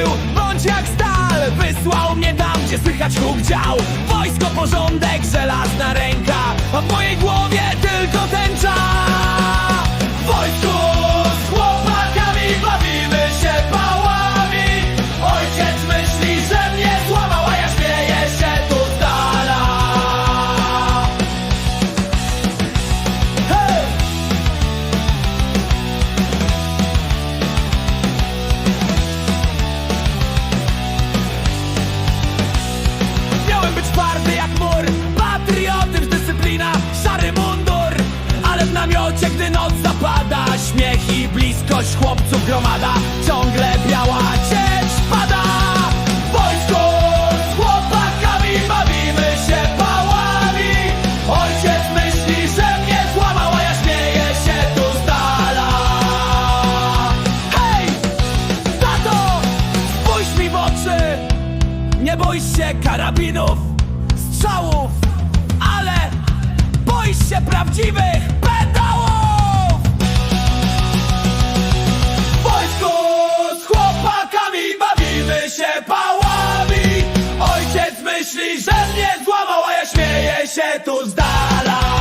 był Bądź jak stal Wysłał mnie tam, gdzie słychać huk dział. Wojsko, porządek, żelazna bliskość chłopców gromada Ciągle biała ciecz pada W wojsku z chłopakami Bawimy się pałami Ojciec myśli, że mnie złamał A ja śmieję się tu z dala Hej! Tato! Spójrz mi w oczy! Nie boisz się karabinów, strzałów, ale boisz się prawdziwych myśli, że mnie złamał, a ja śmieję się tu z dala